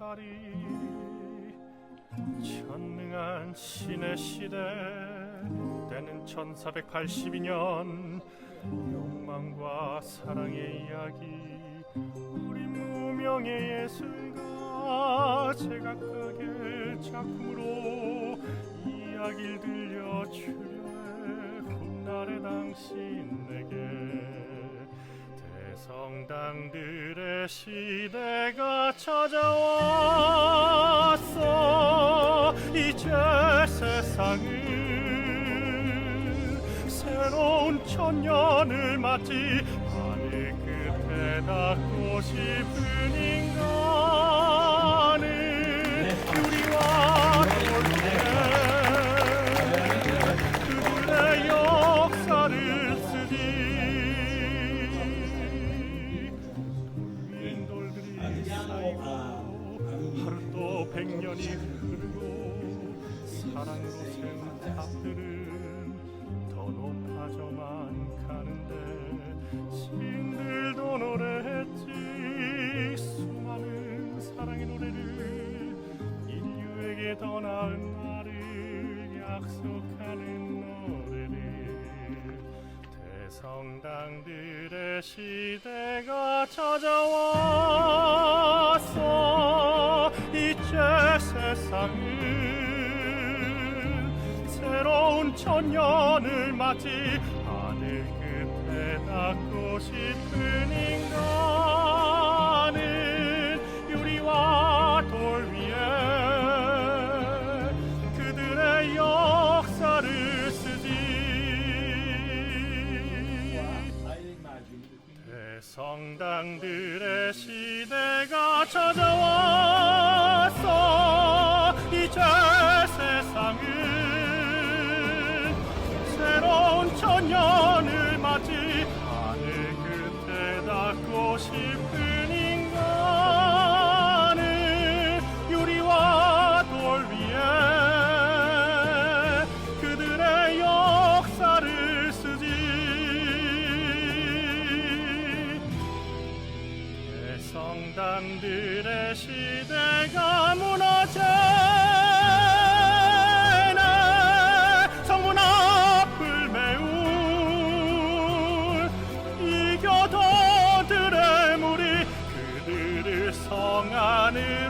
날이 전능한 신의 시대 때는 1482년 욕망과 사랑의 이야기 우리 무명의 예술가 제각각의 작품으로 이야기를 들려주려 해. 훗날의 당신에게 대성당들의 시대가 찾아왔어. 이제 세상은 새로운 천년을 맞지 하늘 끝에 닿고 싶은 인간 백년이 흐르고 사랑으로 세운 탑들은 더 높아져만 가는데 신들도 노래했지. 수많은 사랑의 노래를 인류에게 더 나은 날을 약속하는 노래를 대성당들의 시대가 찾아왔 천년을 맞지 하늘 끝에 닿고 싶은 인간은 유리와 돌 위에 그들의 역사를 쓰지. 대성당들의 시대가 찾아왔 년을 맞이 하늘 끝에 닿고 싶은 인간을 유리와 돌 위에 그들의 역사를 쓰지. 성당들의 시대가 long it.